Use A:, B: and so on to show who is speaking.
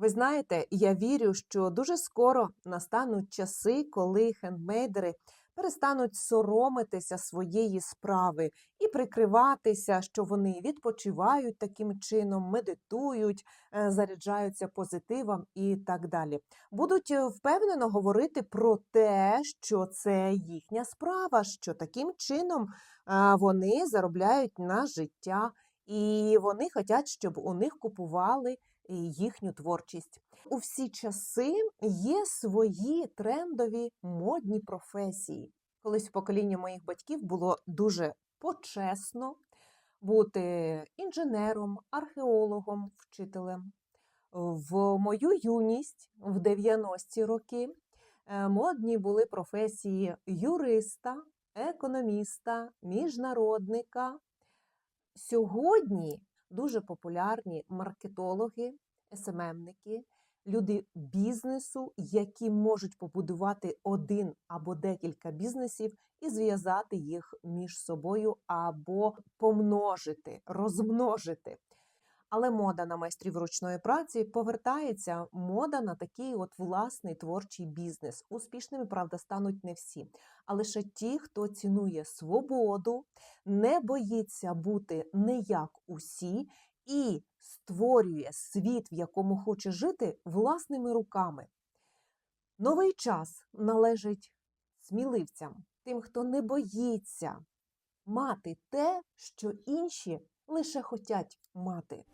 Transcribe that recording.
A: Ви знаєте, я вірю, що дуже скоро настануть часи, коли хендмейдери перестануть соромитися своєї справи і прикриватися, що вони відпочивають таким чином, медитують, е, заряджаються позитивом і так далі. Будуть е, впевнено говорити про те, що це їхня справа, що таким чином вони заробляють на життя, і вони хочуть, щоб у них купували їхню творчість. У всі часи є свої трендові модні професії. Колись в поколінні моїх батьків було дуже почесно бути інженером, археологом, вчителем. В мою юність в 90-ті роки е, модні були професії юриста, економіста, міжнародника. Сьогодні дуже популярні маркетологи, СММники, люди бізнесу, які можуть побудувати один або декілька бізнесів і зв'язати їх між собою або помножити, розмножити. Але мода на майстрів ручної праці повертається мода на такий от власний творчий бізнес. Успішними, правда, стануть не всі, а лише ті, хто цінує свободу, не боїться бути не як усі і створює світ, в якому хоче жити, власними руками. Новий час належить сміливцям, тим, хто не боїться мати те, що інші лише хотять мати.